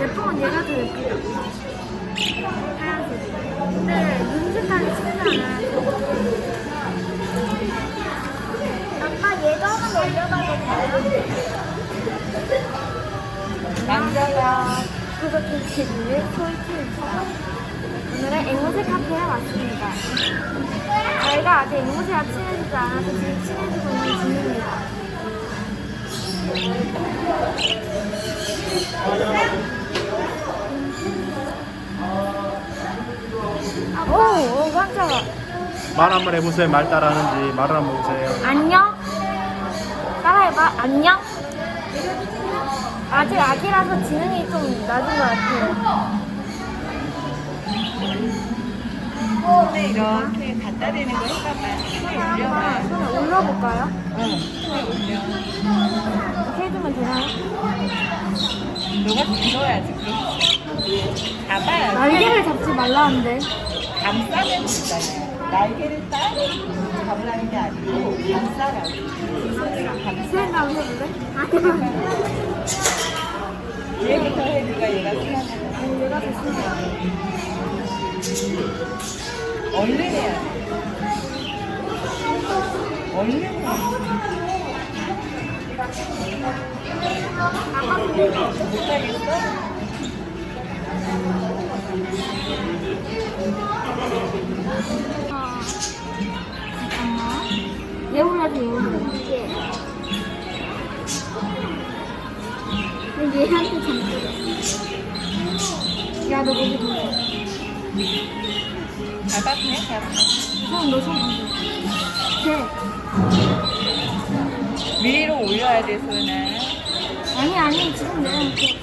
예쁜 얘가 더 예쁘다. 하얀색. 근데 눈 색깔이 진하잖아. 아빠 얘가 한번 올려봐볼까요? 남자가 구독해 주시기를 소이트입니다. 오늘은 앵무새 카페에 왔습니다. 저희가 아직 앵무새와 친해지지 않아서 지금 친해지고 있는 중입니다. 오, 오, 깜짝아. 말 한 번 해보세요. 말 따라하는지 말을 한 번 해보세요. 안녕? 따라해봐. 안녕? 아직 아기라서 지능이 좀 낮은 것 같아요. 손에 이렇게 갖다 대는 거 해봐봐. 올려봐. 한번 손을 올려볼까요? 응, 올려. 이렇게 해주면 되나요? 너가 들어야지. 그렇지. 잡아야 돼. 날개를 잡지 말라는데. 감싸면 된다. 날개를 따로 잡으라는 게 아니고 감싸라고. 손으로 감싸. 수행 한번 해볼래? 얘부터 해주가 얘가 수영하는 아니 얘가 더 수행. 얼른 해야 돼. 얼른 해야 돼. 못하겠어? 야, 너 거기 던져. 잡았네, 잡았네. 손, 너손 던져. 돼. 위로 올려야 돼, 손을. 아니, 아니, 지금 내려놓게.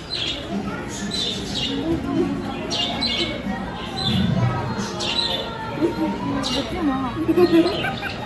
먹지 마.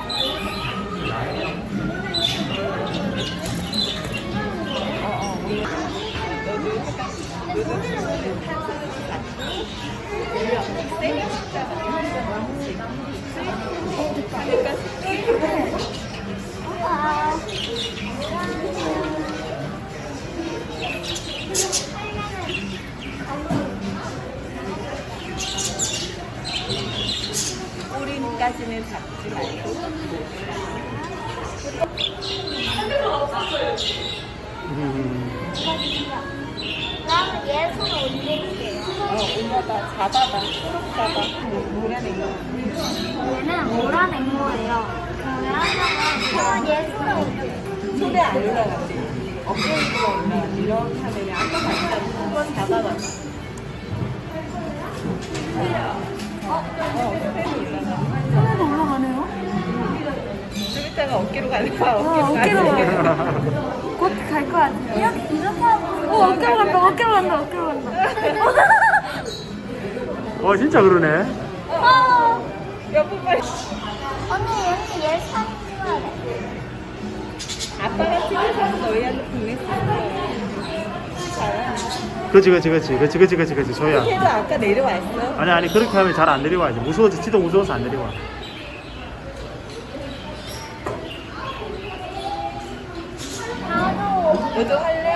꼬리까지는 잡지 말고. 음, 올릴게요. 어, 올려봐. 잡아봐. 쏙 잡아. 노란색 거. 얘는 노란 앵무예요. 그러면 얘 손을 올릴게요. 손에 안 올라가지. 어깨 위로 올라가지. 이렇게 하면 아까 봤잖아. 한번 잡아봐. 어, 어, 손에도 올라가. 손에도 올라가네요. 좀 이따가 어깨로 가는 거야. 어, 어깨로 어깨로 가는 가. 곧갈 것 같아요. 이렇게, 이렇게 하고. 어, 어깨로 간다, 어깨로 간다, 어깨로 간다. 어 진짜 그러네. 어. 여보 빨리. 언니, 언니, 얘 사진 찍어야 돼. 아빠가 찍어서 너희한테 거야. 그렇지 그렇지 그렇지 그렇지 그렇지 그렇지 그렇지 소야. 걔도 아까 내려왔어. 아니 아니 그렇게 하면 잘 안 내려와야지. 무서워서 지도 무서워서 안 내려와. 나도. 너도 할래?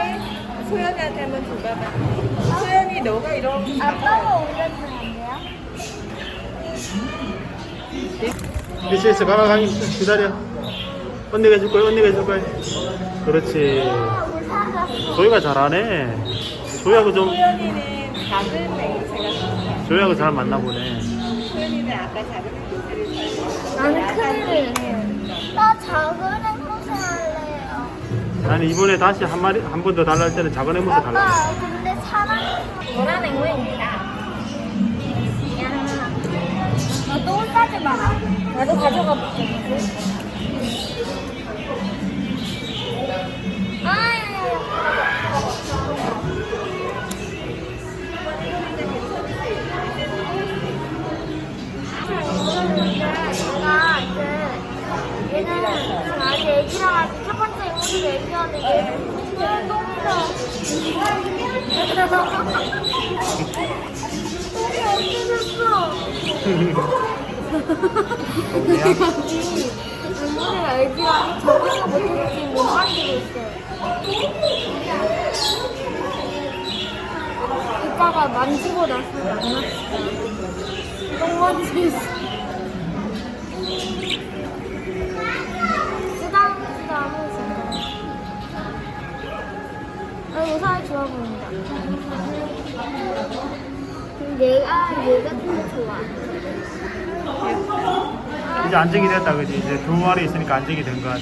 소연이한테 한번 줘봐봐. 소연이 너가 이렇게 아빠가 올려주면 안 돼요? 됐어 됐어 가만 가만 기다려. 언니가 해줄 거야 언니가 해줄 거야. 그렇지. 우리 사자. 소희가 잘하네. 소희하고 좀 소연이는 작은 맹세가 좋아. 소희하고 잘 맞나 보네. 소연이는 아까 작은 맹세를 잘 나는 큰일을 해요. 나 작은. 아니 이번에 다시 한 마리 한 번 더 달라 할 때는 작은 애무새 달라. 아빠, 근데 사람 노란 앵무새입니다. 너똥 싸지 마라. 나도 가져가 볼게. 애기라 적응을 못해서 지금 못 만지고 있어요. 오빠가 만지고 나서 안 났어. 똥먼지 있어. 좋아 보인다. 내가, 얘 같은 거 좋아. 이제 안정이 됐다 그지 이제 두 마리 있으니까 안정이 된 것 같아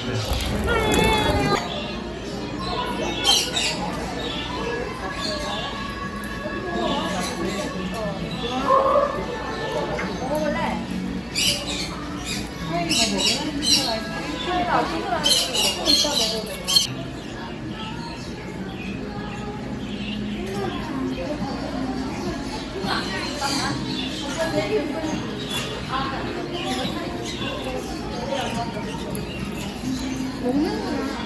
먹 어볼래? 어?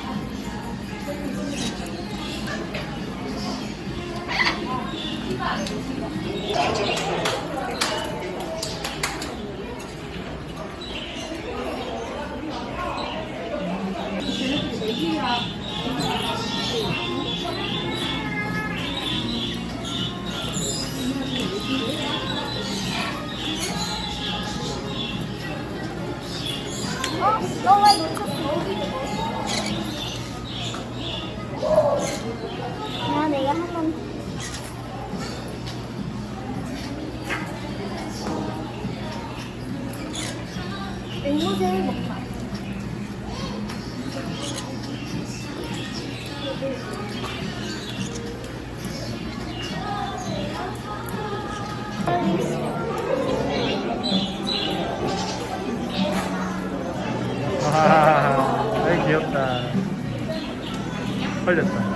너왜 놓쳤어? 아, 내가 한 번. 앵무새 먹 걸렸다.